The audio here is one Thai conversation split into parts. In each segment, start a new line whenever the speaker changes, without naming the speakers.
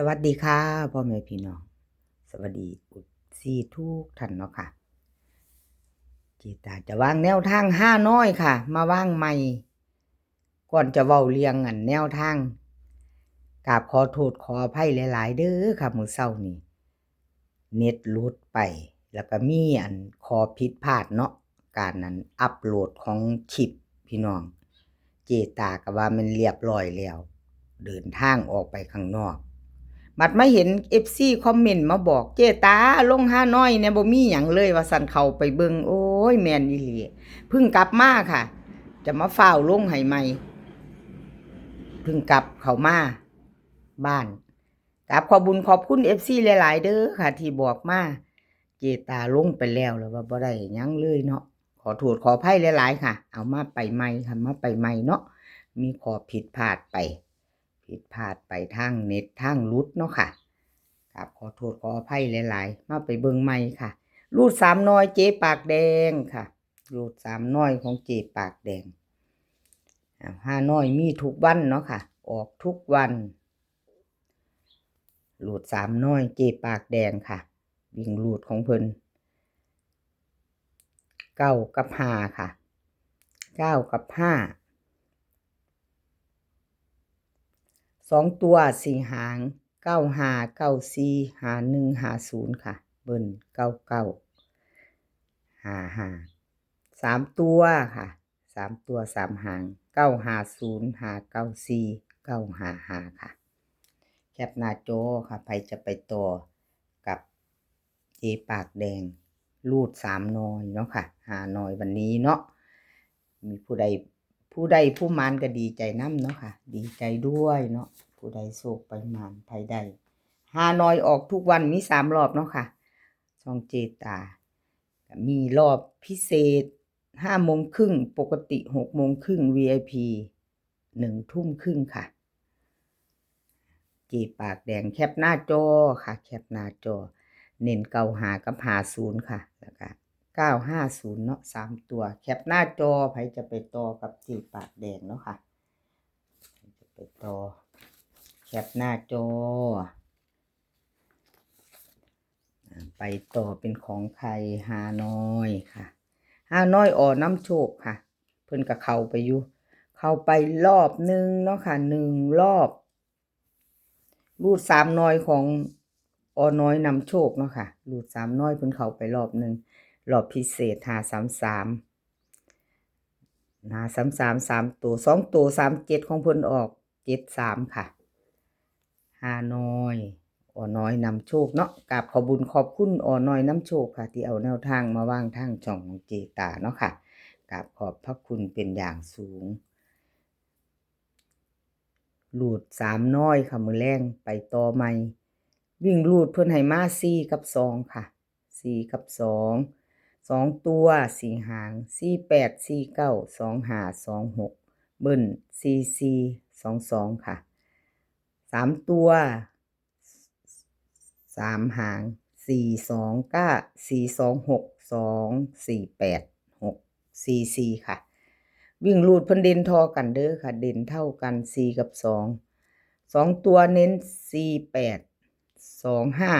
สวัสดีค่ะพ่อแม่พี่น้อง สวัสดีอุซีทุกท่านเนาะค่ะจีตาจะวางแนวทางห้าน้อยค่ะ มาวางใหม่ ก่อนจะเว้าเรียงอันแนวทางกราบขอโทษขออภัยหลาย ๆ เด้อค่ะมือเช้านี้เน็ตลุดไป แล้วก็มีอันขอผิดพลาดเนาะการนั้นอัปโหลดของคลิปพี่น้อง เจตาก็ว่ามันเรียบร้อยแล้ว เดินทางออกไปข้างนอก บัดมาเห็น FC คอมเมนต์มาบอกเจตาลงห้าน้อยเนี่ยบ่มีหยังเลยว่าสั่นเขาไปเบิงโอ้ยแมนอีหลีเพิ่งกลับมาค่ะ จะมาเฝ้าลงให้ใหม่เพิ่งกลับเขามาบ้านกราบขอบุญขอบคุณ FC หลาย ๆ เด้อค่ะ ที่บอกมาเจตาลงไปแล้วแล้วว่าบ่ได้ยังเลยเนาะขอโทษขออภัยหลาย ๆ ค่ะ เอามาไปใหม่ค่ะมาไปใหม่เนาะมีขอผิดพลาดไป ผิดพลาดไปทางเน็ตทางรุดเนาะค่ะครับขอโทษขออภัยหลาย ๆ มาไปเบิงใหม่ค่ะ รูดสามน้อยเจ๊ปากแดงค่ะ รูดสามน้อยของเจ๊ปากแดงห้าน้อยมีทุกวันเนาะค่ะ ออกทุกวันรูดสามน้อยเจปากแดงค่ะ วิ่งรูดของเพิ่นเก้ากับห้าค่ะเก้ากับห้า สองตัวสี่หางเก้าหาเก้าสี่หาหนึ่งหาศูนย์ค่ะ เบิ้ลเก้าเก้าหาหาสามตัวค่ะสามตัวสามหางเก้าหาศูนย์หาเก้าสี่เก้าหาหาค่ะ แคปหน้าจอค่ะใครจะไปต่อกับเจปากแดงรูดสามนอยเนาะค่ะหาหนอยวันนี้เนาะมีผู้ใด ผู้ใดผู้มานก็ดีใจน้ำเนาะค่ะ ดีใจด้วยเนาะผู้ใดโศกไปมานภายใดฮานอยออกทุกวันมีสามรอบเนาะค่ะช่องเจตา มีรอบพิเศษห้าโมงครึ่งปกติหกโมงครึ่ง VIP หนึ่งทุ่มครึ่งค่ะจีปากแดงแคปหน้าจอค่ะ แคปหน้าจอ เน้นเกาหากับหาศูนย์ค่ะแล้วก็ เก้าห้าศูนย์เนาะสามตัว แคปหน้าจอใครจะไปต่อกับจีปากแดงเนาะค่ะจะไปต่อแคปหน้าจอ ไปต่อเป็นของใครฮานอยค่ะฮานอยอ่อน้ำโชคค่ะ เพิ่นกับเขาไปอยู่เข้าไปรอบหนึ่งเนาะค่ะหนึ่งรอบรูดสามน้อยของออน้อยนำโชคเนาะค่ะรูดสามน้อยเพิ่นเข้าไปรอบหนึ่ง รอบพิเศษหาสามสามหาสามสามสามตัวสองตัวสามเจ็ดของเพิ่นออกเจ็ดสามค่ะหาน้อยออน้อยนำโชคเนาะกราบขอบุญขอบคุณออน้อยน้ำโชคค่ะ ที่เอาแนวทางมาวางทางช่องของเจตาเนาะค่ะกราบขอบพระคุณเป็นอย่างสูงหลูดสามน้อยค่ะมือแรงไปต่อใหม่วิ่งลูดเพื่อนให้มาสี่กับสองค่ะสี่กับสอง สองตัวสี่หางสี่แปดสี่เก้าสองหาสองหกเบิ้ลสี่สี่สองสองค่ะสามตัวสามหางสี่สองเก้าสี่สองหกสองสี่แปดหกสี่สี่ค่ะ วิ่งลูดพิ่นเด่นทอกันเด้อค่ะ เด่นเท่ากันสี่กับสองสองตัวเน้นสี่แปดสองห้า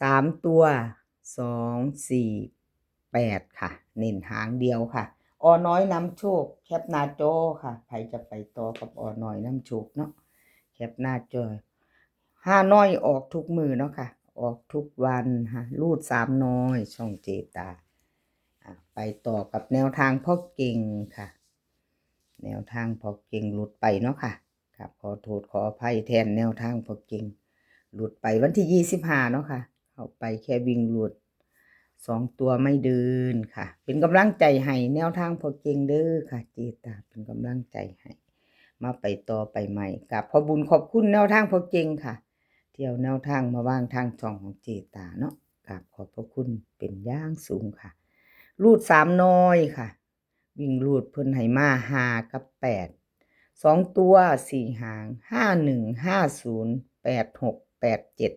สามตัว สองสี่แปดค่ะ เน้นหางเดียวค่ะ ออน้อยน้ำโชค แคปหน้าจอค่ะใครจะไปต่อกับออน้อยน้ำโชคเนาะแคปหน้าจอห้าน้อยออกทุกมือเนาะค่ะ ออกทุกวันค่ะรูดสามน้อยช่องเจตาไปต่อกับแนวทางพ่อเก่งค่ะ แนวทางพ่อเก่งหลุดไปเนาะค่ะครับขอโทษขออภัยแทนแนวทางพ่อเก่งหลุดไปวันที่ยี่สิบห้าเนาะค่ะ เข้าไปแค่วิ่งหลุดสองตัวไม่เดินค่ะ เป็นกำลังใจให้แนวทางพอเก่งเด้อค่ะ เจตาเป็นกำลังใจให้มาไปต่อไปใหม่กับพอบุญขอบคุณแนวทางพอเก่งค่ะ เที่ยวแนวทางมาวางทางช่องของเจตาเนาะกับขอบพระคุณเป็นย่างสูงค่ะ รูดสามน้อยค่ะ วิ่งรูดเพิ่นให้มาหากับแปดสองตัวสี่หางห้าหนึ่งห้าศูนย์แปดหกแปดเจ็ด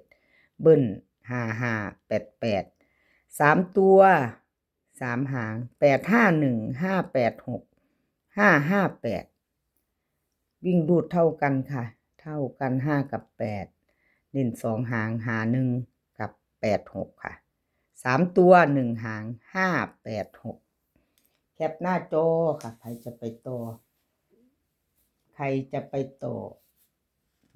เบิ้ล ห้าห้าแปดแปดสามตัวสามหางแปดห้าหนึ่งห้าแปดหกห้าห้าแปดวิ่งรูดเท่ากันค่ะ เท่ากันห้ากับแปดเน้นสองหางหาหนึ่งกับแปดหกค่ะสามตัวหนึ่งหางห้าแปดหกแคปหน้าจอค่ะใครจะไปต่อใครจะไปต่อ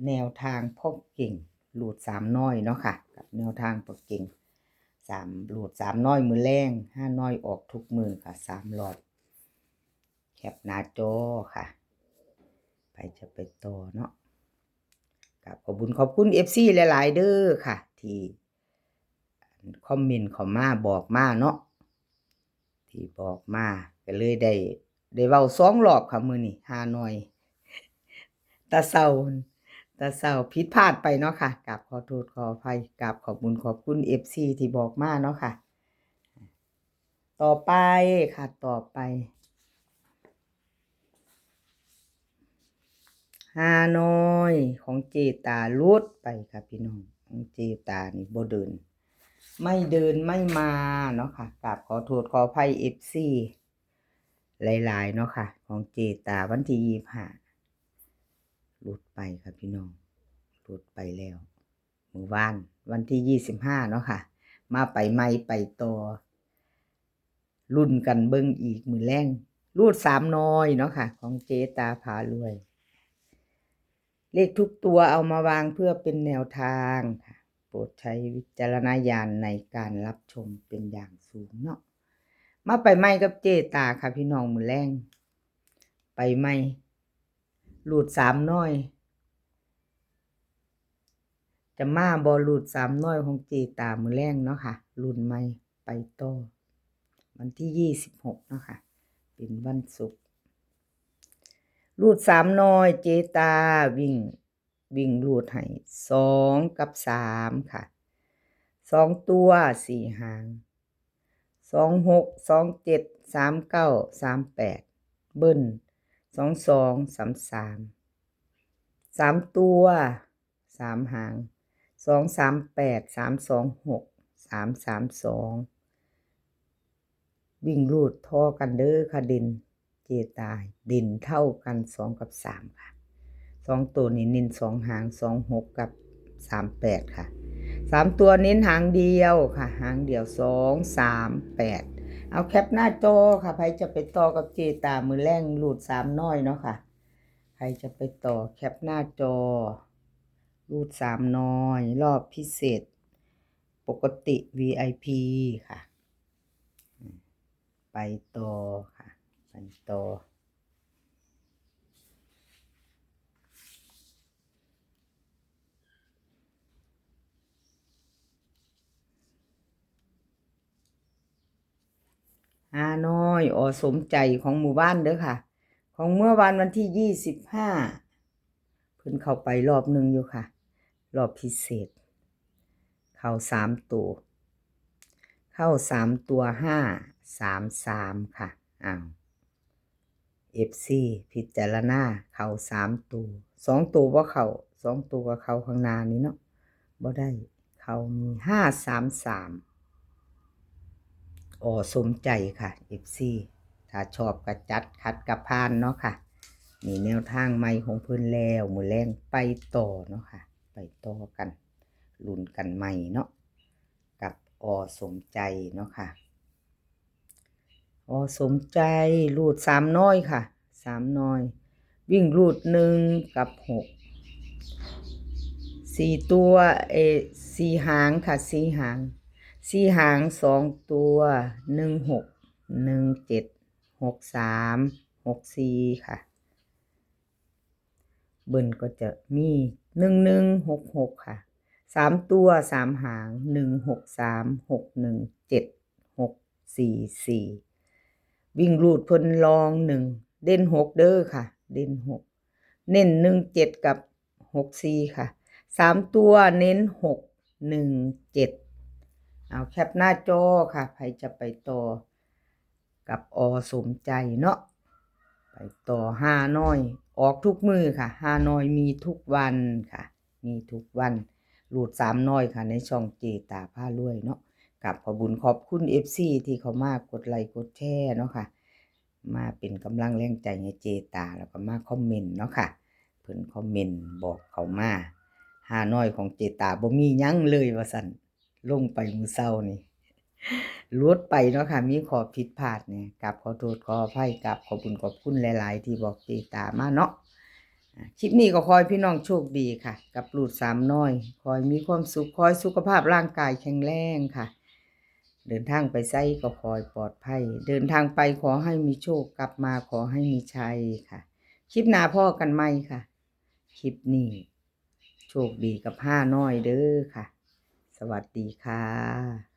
แนวทางพ่อเก่ง หลุดสามน้อยเนาะค่ะ กับแนวทางพ่อเก่งสามหลุดสามน้อยมือแรงห้าน้อยออกทุกมือค่ะสามรอบแคปหน้าจอค่ะไปจะไปต่อเนาะกับขอบคุณขอบคุณเอฟซีหลาย ๆ เด้อค่ะ ที่คอมเมนต์ขอมาบอกมาเนาะที่บอกมาก็เลยได้ได้เว้าสองรอบค่ะมือนี้หาหน่อยตาเศร้า ตาเศร้าผิดพลาดไปเนาะค่ะกราบขอโทษขออภัยกราบขอบคุณขอบคุณ FC ที่บอกมาเนาะค่ะ ต่อไปค่ะต่อไปฮานอยของเจตาลุดไปค่ะพี่น้องของเจตานี่บ่เดิน ไม่เดินไม่มาเนาะค่ะกราบขอโทษขออภัย FC หลายๆเนาะค่ะ ของเจตาวันที่ยี่ห้า หลุดไปค่ะพี่น้องหลุดไปแล้วมือวาน วันที่ยี่สิบห้าเนาะค่ะ มาไปไม่ไปต่อรุ่นกันเบิ้งอีกมือแรงรูดสามน้อยเนาะค่ะ ของเจตาพารวย เลขทุกตัวเอามาวางเพื่อเป็นแนวทางค่ะ โปรดใช้วิจารณญาณในการรับชมเป็นอย่างสูงเนาะมาไปไม่กับเจตาค่ะพี่น้องมือแรงไปไม่ หลุดสามน้อย จะมาบอหลุดสามน้อยของเจตามือแรงเนาะค่ะรุ่นไม่ไปโตวันที่ยี่สิบหกเนาะค่ะเป็นวันศุกร์รูดสามน้อยเจตาวิ่ง วิ่งรูดให้สองกับสามค่ะสองตัวสี่หางสองหกสองเจ็ดสามเก้าสามแปดเบิ้ล สองสองสามสามสามตัวสามหางสองสามแปดสามสองหกสามสามสองวิ่งรูดท่อกันเด้อค่ะด่นเจตายด่นเท่ากันสองกับสามค่ะสองตัวนี้น้นสองหางสองหกกับสามแปดค่ะสามตัวเน้นหางเดียวค่ะ หางเดียวสองสามแปด เอาแคปหน้าจอค่ะใครจะไปต่อกับเจตามือแรงหลุดสามน้อยเนาะค่ะใครจะไปต่อแคปหน้าจอรูดสามน้อย รอบพิเศษ ปกติ VIP ค่ะ ไปต่อค่ะ ไปต่อ ฮาน้อยออสมใจของหมู่บ้านเด้อค่ะ ของเมื่อวานวันที่ยี่สิบห้าเพิ่นเข้าไปรอบหนึ่งอยู่ค่ะ รอบพิเศษ เข้าสามตัว เข้าสามตัวห้าสามสามค่ะอ้าวเอฟซีพิจารณาเข้าสามตัวสองตัวว่าเข้าสองตัวก็เข้าข้างหน้านี้เนาะบ่ได้ เข้ามีห้าสามสาม อ๋อสมใจค่ะ FC ถ้าชอบกระจัดคัดกระพานเนาะค่ะนี่แนวทางใหม่ของเพิ่นแล้วมือแรงไปต่อเนาะค่ะ ไปต่อกันลุ้นกันใหม่เนาะกับอสมใจเนาะค่ะอสมใจรูดสามน้อยค่ะสามน้อย วิ่งรูดหนึ่งกับหกสี่ตัวเอสี่หางค่ะสี่หาง สี่หางสองตัวหนึ่งหกหนึ่งเจ็ดหกสามหกสี่ค่ะ เบิ้ลก็จะมีหนึ่งหนึ่งหกหกค่ะสามตัวสามหางหนึ่งหกสามหกหนึ่งเจ็ดหกสี่สี่วิ่งรูดพิ่นลองหนึ่งเด่นหกเด้อค่ะ เด่นหกเน้นหนึ่งเจ็ดกับหกสี่ค่ะสามตัวเน้นหกหนึ่งเจ็ด เอาแคปหน้าจอค่ะใครจะไปต่อกับอสมใจเนาะไปต่อห้าน้อย ออกทุกมือค่ะห้าน้อยมีทุกวันค่ะ มีทุกวันหลุดสามน้อยค่ะ ในช่องเจตาผ้ารวยเนาะกับขอบุญขอบคุณเอฟซีที่เขามากกดไลค์กดแชร์เนาะค่ะ มาเป็นกำลังแรงใจให้เจตาแล้วก็มาคอมเมนต์เนาะค่ะเพิ่นคอมเมนต์บอกเขามาหาน้อยของเจตาบ่มียั้งเลยว่าซั่น ลงไปมือเช้านี่ลุดไปเนาะค่ะ มีขอผิดพลาดเนี่ยกราบขอโทษขออภัยกราบขอบุญขอบคุณหลาย ๆ ที่บอกเจตามาเนาะคลิปนี้ก็ขอให้พี่น้องโชคดีค่ะ กับลูดสามน้อยขอให้มีความสุขขอให้สุขภาพร่างกายแข็งแรงค่ะ เดินทางไปไสก็ขอให้ปลอดภัย เดินทางไปขอให้มีโชคกลับมาขอให้มีชัยค่ะ คลิปหน้าพ่อกันไหมค่ะ คลิปนี้ โชคดีกับห้าน้อยเด้อค่ะ สวัสดีค่ะ